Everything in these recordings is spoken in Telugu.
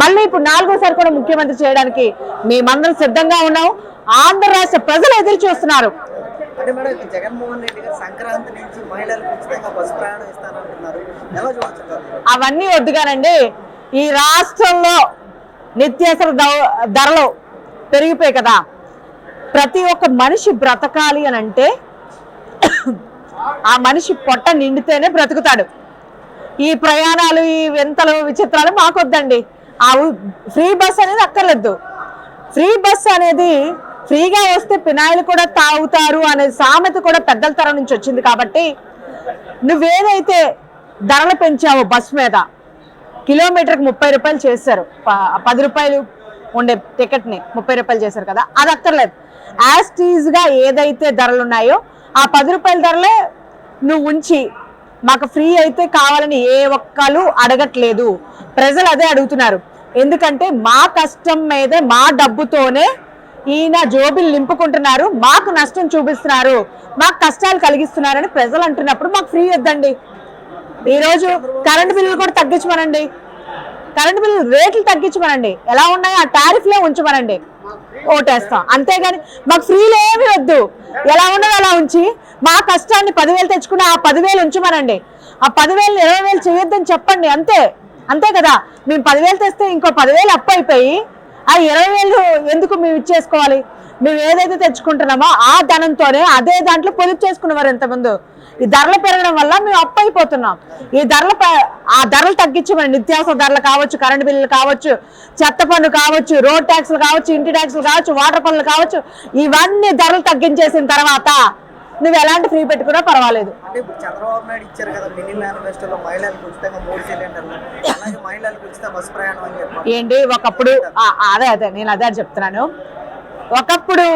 మళ్ళీ ఇప్పుడు నాలుగోసారి కూడా ముఖ్యమంత్రి చేయడానికి మేమందరం సిద్ధంగా ఉన్నాం. ఆంధ్ర రాష్ట్ర ప్రజలు ఎదురు చూస్తున్నారు. అంటే మేడం ఇప్పుడు జగన్మోహన్ రెడ్డి గారు సంక్రాంతి నుంచి మహిళలకు ఉచితంగా బస్సు ప్రయాణం ఇస్తానంటున్నారు. ఎలా చూడొచ్చు అంటారు? అవన్నీ వద్దుగానండి ఈ రాష్ట్రంలో నిత్యావసర ధరలు పెరిగిపోయాయి కదా. ప్రతి ఒక్క మనిషి బ్రతకాలి అని అంటే ఆ మనిషి పొట్ట నిండితేనే బ్రతుకుతాడు. ఈ ప్రయాణాలు ఈ వింతలు విచిత్రాలు మాకొద్దండి. ఫ్రీ బస్ అనేది అక్కర్లేదు. ఫ్రీ బస్ అనేది ఫ్రీగా వస్తే పినాయిలు కూడా తాగుతారు అనే సామెత కూడా పెద్దల తరం నుంచి వచ్చింది కాబట్టి నువ్వేదైతే ధరలు పెంచావో బస్ మీద కిలోమీటర్కి ముప్పై రూపాయలు చేశారు. ప- పది రూపాయలు ఉండే టికెట్ని ముప్పై రూపాయలు చేశారు కదా అది అక్కర్లేదు. యాజ్ టీజ్గా ఏదైతే ధరలు ఉన్నాయో ఆ పది రూపాయల ధరలే నువ్వు ఉంచి మాకు ఫ్రీ అయితే కావాలని ఏ ఒక్కరు అడగట్లేదు. ప్రజలు అదే అడుగుతున్నారు. ఎందుకంటే మా కష్టం మీదే మా డబ్బుతోనే ఈయన జోబిలు నింపుకుంటున్నారు. మాకు నష్టం చూపిస్తున్నారు. మాకు కష్టాలు కలిగిస్తున్నారని ప్రజలు అంటున్నప్పుడు మాకు ఫ్రీ వద్దండి. ఈరోజు కరెంటు బిల్లులు కూడా తగ్గించమనండి. కరెంటు బిల్లు రేట్లు తగ్గించమనండి. ఎలా ఉన్నాయో ఆ టారిఫ్లే ఉంచమనండి. ఓటేస్తాం. అంతేగాని మాకు ఫ్రీలు ఏమి వద్దు. ఎలా ఉన్నదో అలా ఉంచి మా కష్టాన్ని పదివేలు తెచ్చుకున్న ఆ పదివేలు ఉంచమనండి. ఆ పదివేలు ఇరవై వేలు చేయొద్దని చెప్పండి అంతే. అంతే కదా. మేము పదివేలు తెస్తే ఇంకో పదివేలు అప్పు అయిపోయి ఆ ఇరవై వేలు ఎందుకు మేము ఇచ్చేసుకోవాలి? మేము ఏదైతే తెచ్చుకుంటున్నామో ఆ ధనంతోనే అదే దాంట్లో పొదుపు చేసుకునేవారు ఎంతమంది ఈ ధరలు పెరగడం వల్ల మేము అప్పు అయిపోతున్నాం. ఈ ధరలు ఆ ధరలు తగ్గించి మన నిత్యావసర ధరలు కావచ్చు కరెంట్ బిల్లులు కావచ్చు చెత్త పన్ను కావచ్చు రోడ్ ట్యాక్స్లు కావచ్చు ఇంటి ట్యాక్స్లు కావచ్చు వాటర్ పన్నులు కావచ్చు ఇవన్నీ ధరలు తగ్గించేసిన తర్వాత నువ్వు ఎలాంటి ఫ్రీ పెట్టుకున్నా పర్వాలేదు. అంటే ఇప్పుడు చంద్రబాబు నాయుడు ఇచ్చారు కదా మినీ మేనిఫెస్టోలో మహిళలకు ఉచితంగా మూడు సిలిండర్లు. అలాగే మహిళలకు ఉచిత బస్సు ప్రయాణం అని చెప్పారు. ఏంటి? ఒకప్పుడు అదే అదే నేను అదే చెప్తున్నాను. ఒకప్పుడు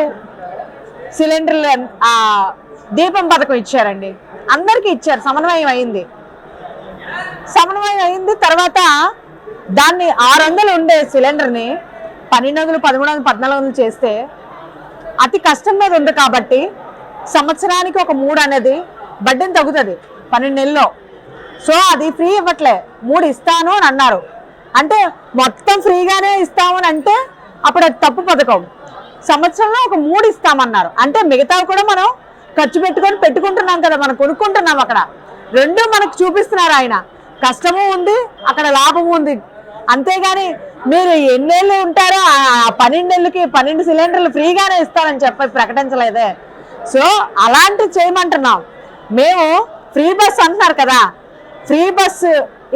సిలిండర్లు ఆ, దీపం పథకం ఇచ్చారండి. అందరికీ ఇచ్చారు సమన్వయం అయింది. సమన్వయం అయింది తర్వాత దాన్ని ఆరు వందలు ఉండే సిలిండర్ని పన్నెండు వందలు పదమూడు వందలు పద్నాలుగు వందలు చేస్తే అతి కష్టం మీద ఉంది కాబట్టి సంవత్సరానికి ఒక మూడు అనేది బడ్డెని తగ్గుతుంది పన్నెండు నెలల్లో సో అది ఫ్రీ ఇవ్వట్లే మూడు ఇస్తాను అని అన్నారు. అంటే మొత్తం ఫ్రీగానే ఇస్తామని అంటే అప్పుడు అది తప్పు పథకం. సంవత్సరంలో ఒక మూడు ఇస్తామన్నారు. అంటే మిగతావి కూడా మనం ఖర్చు పెట్టుకొని పెట్టుకుంటున్నాం కదా మనం కొనుక్కుంటున్నాం అక్కడ. రెండు మనకు చూపిస్తున్నారు ఆయన. కష్టము ఉంది అక్కడ లాభము ఉంది. అంతేగాని మీరు ఎన్నేళ్ళు ఉంటారో ఆ పన్నెండేళ్ళకి పన్నెండు సిలిండర్లు ఫ్రీగానే ఇస్తారని చెప్పి ప్రకటించలేదే. సో అలాంటి చేయమంటున్నాం. మేము ఫ్రీ బస్ అంటున్నారు కదా ఫ్రీ బస్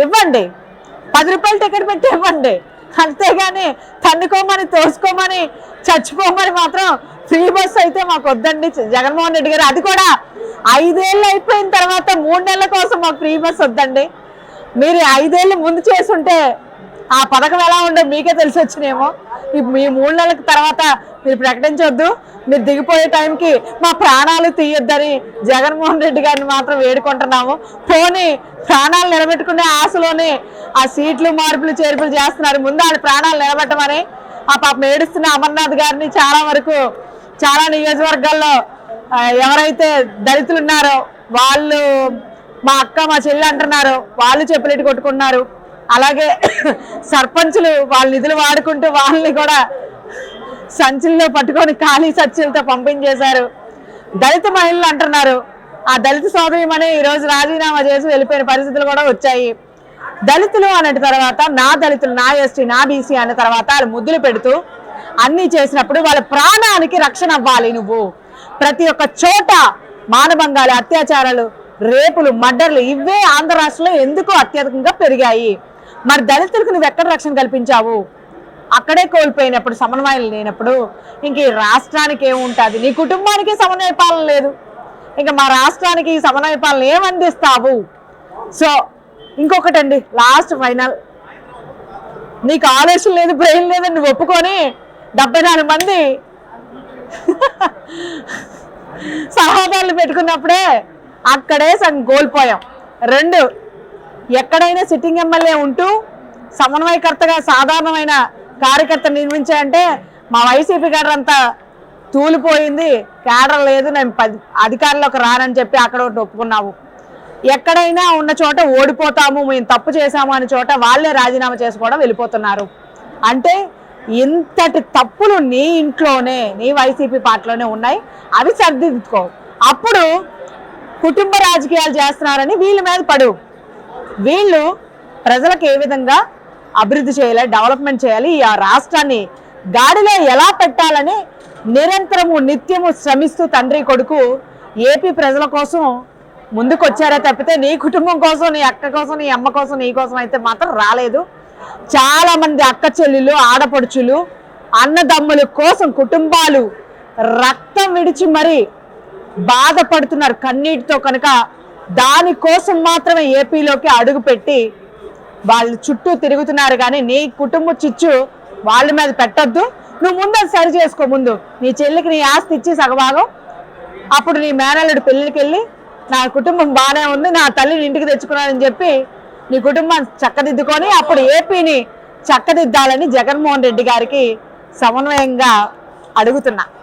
ఇవ్వండి. పది రూపాయలు టికెట్ పెట్టి ఇవ్వండి. అంతేగాని తన్నుకోమని తోసుకోమని చచ్చిపోమని మాత్రం ఫ్రీ బస్ అయితే మాకు వద్దండి. జగన్మోహన్ రెడ్డి గారు అది కూడా ఐదేళ్ళు అయిపోయిన తర్వాత మూడు నెలల కోసం మాకు ఫ్రీ బస్ వద్దండి. మీరు ఐదేళ్ళు ముందు చేసుంటే ఆ పథకం ఎలా ఉండే మీకే తెలిసి వచ్చినేమో. మీ మూడు నెలల తర్వాత మీరు ప్రకటించొద్దు. మీరు దిగిపోయే టైంకి మా ప్రాణాలు తీయొద్దని జగన్మోహన్ రెడ్డి గారిని మాత్రం వేడుకుంటున్నాము. పోనీ ప్రాణాలు నిలబెట్టుకునే ఆశలోనే ఆ సీట్లు మార్పులు చేర్పులు చేస్తున్నారు. ముందు వాళ్ళ ప్రాణాలు నిలబెట్టమని ఆ పాపం ఏడుస్తున్న అమర్నాథ్ గారిని చాలా వరకు చాలా నియోజకవర్గాల్లో ఎవరైతే దళితులు ఉన్నారో వాళ్ళు మా అక్క మా చెల్లి అంటున్నారు వాళ్ళు చెప్పులెట్టి కొట్టుకున్నారు. అలాగే సర్పంచులు వాళ్ళ నిధులు వాడుకుంటూ వాళ్ళని కూడా సంచుల్లో పట్టుకొని ఖాళీ సంచులతో పంపించేశారు. దళిత మహిళలు అంటున్నారు ఆ దళిత సోదరిమని ఈ ఈరోజు రాజీనామా చేసి వెళ్ళిపోయిన పరిస్థితులు కూడా వచ్చాయి. దళితులు అన్న తర్వాత నా దళితులు నా ఎస్టీ నా బీసీ అన్న తర్వాత వాళ్ళు ముద్దులు పెడుతూ అన్ని చేసినప్పుడు వాళ్ళ ప్రాణానికి రక్షణ అవ్వాలి నువ్వు. ప్రతి ఒక్క చోట మానభంగాలు అత్యాచారాలు రేపులు మర్డర్లు ఇవే ఆంధ్ర రాష్ట్రంలో ఎందుకు అత్యధికంగా పెరిగాయి? మరి దళితులకు నువ్వు ఎక్కడ రక్షణ కల్పించావు? అక్కడే కోల్పోయినప్పుడు సమన్వయం లేనప్పుడు ఇంక ఈ రాష్ట్రానికి ఏముంటుంది? నీ కుటుంబానికి సమన్వయ పాలన లేదు. ఇంకా మా రాష్ట్రానికి ఈ సమన్వయ పాలన ఏమందిస్తావు? సో ఇంకొకటండి లాస్ట్ ఫైనల్ నీకు ఆలోచన లేదు బ్రెయిన్ లేదని నువ్వు ఒప్పుకొని డెబ్బై నాలుగు మంది సహోదరులు పెట్టుకున్నప్పుడే అక్కడే సగం కోల్పోయాం రెండు ఎక్కడైనా సిట్టింగ్ ఎమ్మెల్యే ఉంటూ సమన్వయకర్తగా సాధారణమైన కార్యకర్త నిర్మించాయంటే మా వైసీపీ క్యాడర్ అంతా తూలిపోయింది. కేడర్ లేదు నేను పది అధికారంలోకి రానని చెప్పి అక్కడ ఒకటి ఒప్పుకున్నావు. ఎక్కడైనా ఉన్న చోట ఓడిపోతాము మేము తప్పు చేశాము అనే చోట వాళ్ళే రాజీనామా చేసుకోవడం వెళ్ళిపోతున్నారు. అంటే ఇంతటి తప్పులు నీ ఇంట్లోనే నీ వైసీపీ పార్టీలోనే ఉన్నాయి. అవి సర్దిద్దుకో. అప్పుడు కుటుంబ రాజకీయాలు చేస్తున్నారని వీళ్ళ మీద పడు. వీళ్ళు ప్రజలకు ఏ విధంగా అభివృద్ధి చేయాలి డెవలప్మెంట్ చేయాలి ఈ ఆ రాష్ట్రాన్ని గాడిలో ఎలా పెట్టాలని నిరంతరము నిత్యము శ్రమిస్తూ తండ్రి కొడుకు ఏపీ ప్రజల కోసం ముందుకు వచ్చారే తప్పితే నీ కుటుంబం కోసం నీ అక్క కోసం నీ అమ్మ కోసం నీ కోసం అయితే మాత్రం రాలేదు. చాలా మంది అక్క చెల్లెలు ఆడపడుచులు అన్నదమ్ముల కోసం కుటుంబాలు రక్తం విడిచి మరి బాధపడుతున్నారు. కన్నీటితో కనుక దానికోసం మాత్రమే ఏపీలోకి అడుగు పెట్టి వాళ్ళు చుట్టూ తిరుగుతున్నారు. కానీ నీ కుటుంబ చిచ్చు వాళ్ళ మీద పెట్టద్దు. నువ్వు ముందు అది సరి చేసుకో ముందు. నీ చెల్లికి నీ ఆస్తి ఇచ్చి సగభాగం. అప్పుడు నీ మేనల్లుడు పెళ్ళికి వెళ్ళి నా కుటుంబం బాగానే ఉంది నా తల్లిని ఇంటికి తెచ్చుకున్నానని చెప్పి నీ కుటుంబాన్ని చక్కదిద్దుకొని అప్పుడు ఏపీని చక్కదిద్దాలని జగన్మోహన్ రెడ్డి గారికి సమన్వయంగా అడుగుతున్నా.